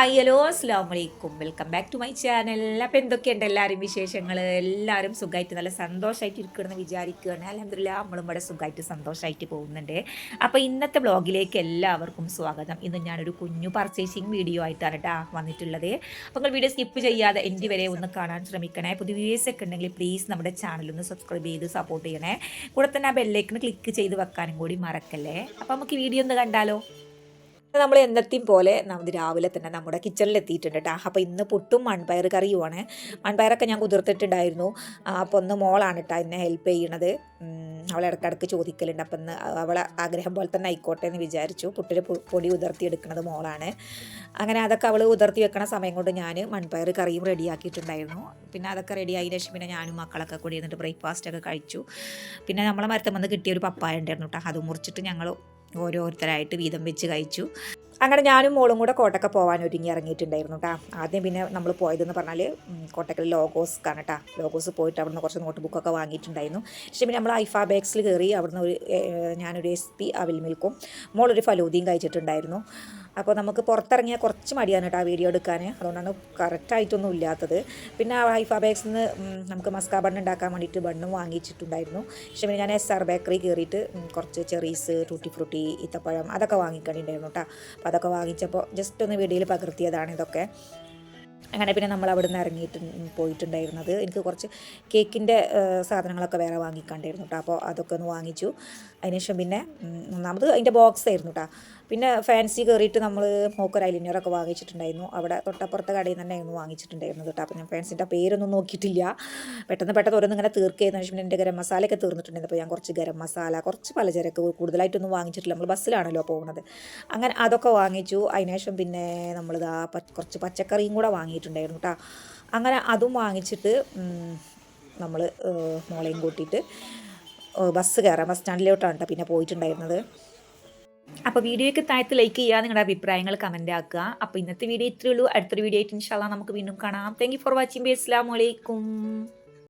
Hi hello അസ്സാം വലൈക്കും welcome back to my channel. അപ്പോൾ എന്തൊക്കെയുണ്ട് എല്ലാവരും വിശേഷങ്ങൾ എല്ലാവരും സുഖമായിട്ട് നല്ല സന്തോഷമായിട്ട് ഇരിക്കണമെന്ന് വിചാരിക്കുകയാണ് അലഹമില്ല നമ്മളും ഇവിടെ സുഖമായിട്ട് സന്തോഷമായിട്ട് പോകുന്നുണ്ട്. അപ്പോൾ ഇന്നത്തെ ബ്ലോഗിലേക്ക് എല്ലാവർക്കും സ്വാഗതം. ഇന്ന് ഞാനൊരു കുഞ്ഞു പർച്ചേസിങ് വീഡിയോ ആയിട്ടാണ് കേട്ടോ വന്നിട്ടുള്ളത്. അപ്പോൾ നിങ്ങൾ വീഡിയോ സ്കിപ്പ് ചെയ്യാതെ എന്റെ വരെ ഒന്ന് കാണാൻ ശ്രമിക്കണേ. പുതിയ വീഡിയോസ് ഒക്കെ ഉണ്ടെങ്കിൽ പ്ലീസ് നമ്മുടെ ചാനൽ ഒന്ന് സബ്സ്ക്രൈബ് ചെയ്ത് സപ്പോർട്ട് ചെയ്യണേ. കൂടെ തന്നെ ആ ബെല്ലേക്കിന് ക്ലിക്ക് ചെയ്ത് വെക്കാനും കൂടി മറക്കല്ലേ. അപ്പോൾ നമുക്ക് വീഡിയോ ഒന്ന് കണ്ടാലോ? നമ്മൾ എന്നത്തെയും പോലെ നമ്മൾ രാവിലെ തന്നെ നമ്മുടെ കിച്ചണിൽ എത്തിയിട്ടുണ്ട് കേട്ടോ അപ്പോൾ ഇന്ന് പുട്ടും മൺപയർ കറിയുമാണ്. മൺപയറൊക്കെ ഞാൻ കുതിർത്തിട്ടുണ്ടായിരുന്നു. അപ്പോൾ ഒന്ന് മോളാണ് കേട്ടോ എന്നെ ഹെൽപ്പ് ചെയ്യണത്. അവൾ ഇടയ്ക്കിടയ്ക്ക് ചോദിക്കലുണ്ട്. അപ്പം ഇന്ന് അവളെ ആഗ്രഹം പോലെ തന്നെ ആയിക്കോട്ടെ എന്ന് വിചാരിച്ചു. പുട്ടിൽ പൊ- പൊടി ഉതിർത്തി എടുക്കുന്നത് മോളാണ്. അങ്ങനെ അതൊക്കെ അവൾ ഉതിർത്തി വെക്കണ സമയം കൊണ്ട് ഞാൻ മൺപയർ കറിയും റെഡിയാക്കിയിട്ടുണ്ടായിരുന്നു പിന്നെ അതൊക്കെ റെഡി ആയതിനു ശേഷം പിന്നെ ഞാനും മക്കളൊക്കെ കൂടി എന്നിട്ട് ബ്രേക്ക്ഫാസ്റ്റ് ഒക്കെ കഴിച്ചു. പിന്നെ നമ്മളെ മരത്തം വന്ന് കിട്ടിയ ഒരു പപ്പായ ഉണ്ടായിരുന്നു കേട്ടോ അത് മുറിച്ചിട്ട് ഞങ്ങൾ ഓരോരുത്തരായിട്ട് വീതം വെച്ച് കഴിച്ചു. അങ്ങനെ ഞാനും മോളും കൂടെ കോട്ടക്ക പോകാൻ ഒരുങ്ങി ഇറങ്ങിയിട്ടുണ്ടായിരുന്നു കേട്ടോ ആദ്യം പിന്നെ നമ്മൾ പോയതെന്ന് പറഞ്ഞാൽ കോട്ടക്കൽ ആണ് കേട്ടോ ലോഗോസ് പോയിട്ട് അവിടുന്ന് കുറച്ച് നോട്ട് ബുക്കൊക്കെ വാങ്ങിയിട്ടുണ്ടായിരുന്നു. പക്ഷേ പിന്നെ നമ്മൾ ഐഫാ ബാഗ്സിൽ കയറി അവിടുന്ന് ഒരു ഞാനൊരു എസ് പി അവിൽ മിൽക്കും മോളൊരു ഫലൂദിയും കഴിച്ചിട്ടുണ്ടായിരുന്നു. അപ്പോൾ നമുക്ക് പുറത്തിറങ്ങിയാൽ കുറച്ച് മടിയാണ് കേട്ടോ വീഡിയോ എടുക്കാൻ അതുകൊണ്ടാണ് കറക്റ്റായിട്ടൊന്നും ഇല്ലാത്തത്. പിന്നെ ആ ഹൈഫ ബാഗ്സിൽ നിന്ന് നമുക്ക് മസ്കാ ബണ്ണ് ഉണ്ടാക്കാൻ വേണ്ടിയിട്ട് ബണ്ണും വാങ്ങിച്ചിട്ടുണ്ടായിരുന്നു. പക്ഷേ പിന്നെ ഞാൻ എസ് ആർ ബേക്കറി കയറിയിട്ട് കുറച്ച് ചെറീസ് ടൂട്ടി ഫ്രൂട്ടി ഈത്തപ്പഴം അതൊക്കെ വാങ്ങിക്കണ്ടിണ്ടായിരുന്നു കേട്ടോ അതൊക്കെ വാങ്ങിച്ചപ്പോൾ ജസ്റ്റ് ഒന്ന് വീഡിയോയിൽ പകർത്തിയതാണ് ഇതൊക്കെ. അങ്ങനെ പിന്നെ നമ്മൾ അവിടെ നിന്ന് ഇറങ്ങിയിട്ട് പോയിട്ടുണ്ടായിരുന്നത്. എനിക്ക് കുറച്ച് കേക്കിന്റെ സാധനങ്ങളൊക്കെ വേറെ വാങ്ങിക്കാണ്ടായിരുന്നു കേട്ടോ അപ്പോൾ അതൊക്കെ ഒന്ന് വാങ്ങിച്ചു. അതിനുശേഷം പിന്നെ ഒന്നാമത് അതിന്റെ ബോക്സ് ആയിരുന്നു കേട്ടോ പിന്നെ ഫാൻസി കയറിയിട്ട് നമ്മൾ മോക്കർ ഐലിനറൊക്കെ വാങ്ങിച്ചിട്ടുണ്ടായിരുന്നു. അവിടെ തൊട്ടപ്പുറത്തെ കടയിൽ നിന്ന് തന്നെയായിരുന്നു വാങ്ങിച്ചിട്ടുണ്ടായിരുന്നത് കേട്ടോ. അപ്പോൾ ഞാൻ ഫാൻസിന്റെ പേരൊന്നും നോക്കിയിട്ടില്ല. പെട്ടെന്ന് പെട്ടെന്ന് ഓരോന്ന് ഇങ്ങനെ തീർക്കുകയെന്ന് വെച്ചിട്ടുണ്ടെങ്കിൽ എന്റെ ഗരം മസാലയൊക്കെ തീർന്നിട്ടുണ്ടായിരുന്നു. അപ്പോൾ ഞാൻ കുറച്ച് ഗരം മസാല കുറച്ച് പലചരക്ക് കൂടുതലായിട്ടൊന്നും വാങ്ങിച്ചിട്ടില്ല. നമ്മൾ ബസ്സിലാണല്ലോ പോകുന്നത്. അങ്ങനെ അതൊക്കെ വാങ്ങിച്ചു. അതിനുശേഷം പിന്നെ നമ്മളിതാ കുറച്ച് പച്ചക്കറിയും കൂടെ വാങ്ങിയിട്ടുണ്ടായിരുന്നു കേട്ടോ. അങ്ങനെ അതും വാങ്ങിച്ചിട്ട് നമ്മൾ മോളെയും കൂട്ടിയിട്ട് ബസ് കയറാം. ബസ് സ്റ്റാൻഡിലോട്ടാണ് കേട്ടോ പിന്നെ പോയിട്ടുണ്ടായിരുന്നത്. അപ്പോൾ വീഡിയോയ്ക്ക് താഴത്ത് ലൈക്ക് ചെയ്യുക നിങ്ങളുടെ അഭിപ്രായങ്ങൾ കമന്റ് ആക്കുക. അപ്പോൾ ഇന്നത്തെ വീഡിയോ ഇത്രയേ ഉള്ളൂ. അടുത്തൊരു വീഡിയോ ആയിട്ട് ഇൻഷാല്ല നമുക്ക് വീണ്ടും കാണാം. താങ്ക് ഫോർ വാച്ചിങ് ബി അസ്സാം വലൈക്കും